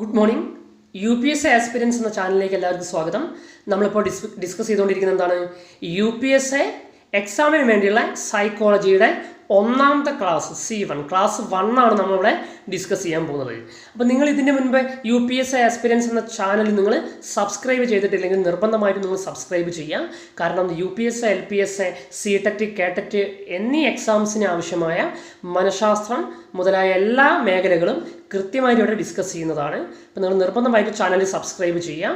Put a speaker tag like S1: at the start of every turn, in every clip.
S1: Good morning U P S A aspirants എന്ന ചാനലിലേക്ക് എല്ലാവർക്കും സ്വാഗതം. നമ്മളിപ്പോൾ ഡിസ് ഡിസ്കസ് ചെയ്തുകൊണ്ടിരിക്കുന്നത് എന്താണ്? യു പി എസ് എ എക്സാമിന് വേണ്ടിയുള്ള സൈക്കോളജിയുടെ ഒന്നാമത്തെ class C one class one ആണ് നമ്മളിവിടെ ഡിസ്കസ് ചെയ്യാൻ പോകുന്നത്. അപ്പോൾ നിങ്ങൾ ഇതിന്റെ മുൻപ് U P S I experience എന്ന ചാനൽ നിങ്ങൾ സബ്സ്ക്രൈബ് ചെയ്തിട്ടില്ലെങ്കിൽ നിർബന്ധമായിട്ടും നിങ്ങൾ സബ്സ്ക്രൈബ് ചെയ്യാം കാരണം U P S I L P S I C TET KTET എന്നീ എക്സാംസിന് ആവശ്യമായ മനഃശാസ്ത്രം മുതലായ എല്ലാ മേഖലകളും കൃത്യമായിട്ട് ഇവിടെ ഡിസ്കസ് ചെയ്യുന്നതാണ്. അപ്പോൾ നിങ്ങൾ നിർബന്ധമായിട്ട് ചാനൽ സബ്സ്ക്രൈബ് ചെയ്യാം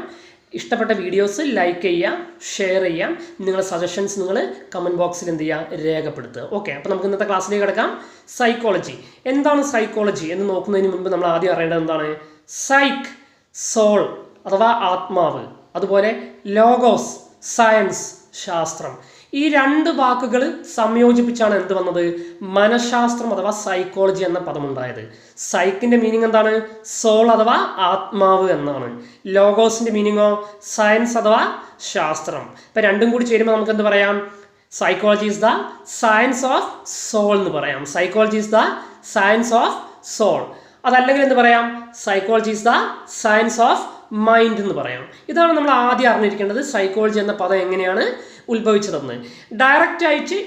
S1: ഇഷ്ടപ്പെട്ട വീഡിയോസ് ലൈക്ക് ചെയ്യാം ഷെയർ ചെയ്യാം. നിങ്ങളുടെ സജഷൻസ് നിങ്ങൾ കമന്റ് ബോക്സിൽ എന്ത് ചെയ്യുക രേഖപ്പെടുത്തുക. ഓക്കെ അപ്പോൾ നമുക്ക് ഇന്നത്തെ ക്ലാസ്സിലേക്ക് കിടക്കാം. സൈക്കോളജി എന്താണ് സൈക്കോളജി എന്ന് നോക്കുന്നതിന് മുൻപ് നമ്മൾ ആദ്യം അറിയേണ്ടത് എന്താണ്? സൈക്ക് സോൾ അഥവാ ആത്മാവ്. അതുപോലെ ലോഗോസ് സയൻസ് ശാസ്ത്രം. ഈ രണ്ട് വാക്കുകൾ സംയോജിപ്പിച്ചാണ് എന്ത് വന്നത്? മനഃശാസ്ത്രം അഥവാ സൈക്കോളജി എന്ന പദമുണ്ടായത്. സൈക്കിന്റെ മീനിങ് എന്താണ്? സോൾ അഥവാ ആത്മാവ് എന്നാണ്. ലോഗോസിന്റെ മീനിങ്ങോ സയൻസ് അഥവാ ശാസ്ത്രം. ഇപ്പൊ രണ്ടും കൂടി ചേരുമ്പോൾ നമുക്ക് എന്ത് പറയാം? Psychology is the science of soul എന്ന് പറയാം. Psychology is the science of soul അതല്ലെങ്കിൽ എന്ത് പറയാം? Psychology is the science of mind എന്ന് പറയാം ഇതാണ് നമ്മൾ ആദ്യം അറിഞ്ഞിരിക്കേണ്ടത് സൈക്കോളജി എന്ന പദം എങ്ങനെയാണ് ഉത്ഭവിച്ചതെന്ന്. ഡയറക്റ്റ് ആയിട്ട്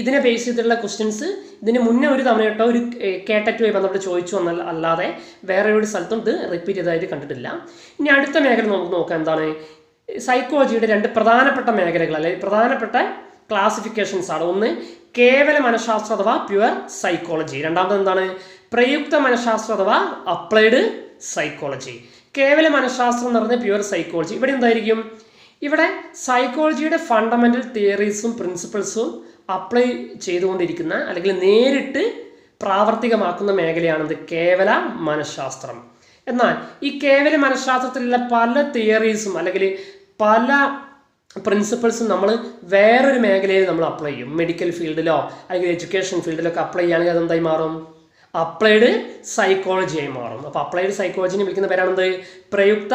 S1: ഇതിനെ ബേസ് ചെയ്തിട്ടുള്ള ക്വസ്റ്റ്യൻസ് ഇതിന് മുന്നേ ഒരു തവണ കേട്ടോ ഒരു കേട്ടറ്റുമായി ബന്ധപ്പെട്ട് ചോദിച്ചു എന്നല്ല അല്ലാതെ വേറെ ഒരു സ്ഥലത്തും ഇത് റിപ്പീറ്റ് ചെയ്തതായിട്ട് കണ്ടിട്ടില്ല. ഇനി അടുത്ത മേഖല നമുക്ക് നോക്കാം എന്താണ്. സൈക്കോളജിയുടെ രണ്ട് പ്രധാനപ്പെട്ട മേഖലകൾ അല്ലെങ്കിൽ പ്രധാനപ്പെട്ട ക്ലാസിഫിക്കേഷൻസ് ആണ്. ഒന്ന് കേവല മനഃശാസ്ത്രം അഥവാ പ്യുവർ സൈക്കോളജി രണ്ടാമത് എന്താണ്? പ്രയുക്ത മനഃശാസ്ത്രം അഥവാ അപ്ലൈഡ് സൈക്കോളജി കേവല മനഃശാസ്ത്രം എന്ന് പ്യുവർ സൈക്കോളജി ഇവിടെ എന്തായിരിക്കും? ഇവിടെ സൈക്കോളജിയുടെ ഫണ്ടമെന്റൽ തിയറീസും പ്രിൻസിപ്പിൾസും അപ്ലൈ ചെയ്തുകൊണ്ടിരിക്കുന്ന അല്ലെങ്കിൽ നേരിട്ട് പ്രാവർത്തികമാക്കുന്ന മേഖലയാണിത് കേവല മനഃശാസ്ത്രം. എന്നാൽ ഈ കേവല മനഃശാസ്ത്രത്തിലുള്ള പല തിയറീസും അല്ലെങ്കിൽ പല പ്രിൻസിപ്പിൾസും നമ്മൾ വേറൊരു മേഖലയിൽ നമ്മൾ അപ്ലൈ ചെയ്യും. മെഡിക്കൽ ഫീൽഡിലോ അല്ലെങ്കിൽ എഡ്യൂക്കേഷൻ ഫീൽഡിലൊക്കെ അപ്ലൈ ചെയ്യുകയാണെങ്കിൽ അതെന്തായി മാറും? അപ്ലൈഡ് സൈക്കോളജിയായി മാറും അപ്പോൾ അപ്ലൈഡ് സൈക്കോളജിനെ വിളിക്കുന്ന പേരാണെന്ത്? പ്രയുക്ത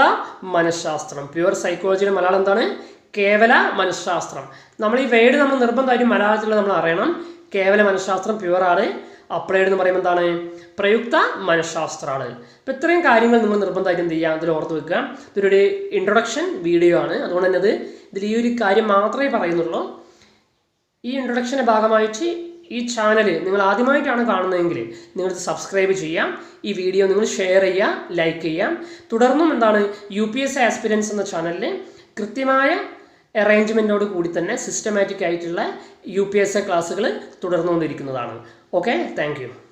S1: മനഃശാസ്ത്രം. പ്യുവർ സൈക്കോളജിയുടെ മലയാളം എന്താണ്? കേവല മനഃശാസ്ത്രം. നമ്മൾ ഈ വേർഡ് നമ്മൾ നിർബന്ധമായിട്ടും മലയാളത്തിൽ നമ്മൾ അറിയണം. കേവല മനഃശാസ്ത്രം ആണ്. അപ്ലൈഡ് എന്ന് പറയുമ്പോൾ എന്താണ്? പ്രയുക്ത മനഃശാസ്ത്രമാണ് അപ്പോൾ ഇത്രയും കാര്യങ്ങൾ നിങ്ങൾ നിർബന്ധമായിട്ട് എന്ത് ചെയ്യുക? അതിൽ ഓർത്ത് വെക്കുക. ഇതൊരു ഇൻട്രൊഡക്ഷൻ വീഡിയോ ആണ്. അതുകൊണ്ട് തന്നെ അത് ഇതിൽ ഈ ഒരു കാര്യം മാത്രമേ പറയുന്നുള്ളൂ. ഈ ഇൻട്രൊഡക്ഷന്റെ ഭാഗമായിട്ട് ഈ ചാനൽ നിങ്ങൾ ആദ്യമായിട്ടാണ് കാണുന്നതെങ്കിൽ നിങ്ങൾ സബ്സ്ക്രൈബ് ചെയ്യാം. ഈ വീഡിയോ നിങ്ങൾ ഷെയർ ചെയ്യാം ലൈക്ക് ചെയ്യാം തുടർന്നും എന്താണ് യു പി എസ് ആസ്പിരൻസ് എന്ന ചാനലിൽ കൃത്യമായ അറേഞ്ച്മെന്റോട് കൂടി തന്നെ സിസ്റ്റമാറ്റിക് ആയിട്ടുള്ള യു പി എസ് എ ക്ലാസ്സുകൾ തുടർന്നുകൊണ്ടിരിക്കുന്നതാണ് ഓക്കെ താങ്ക്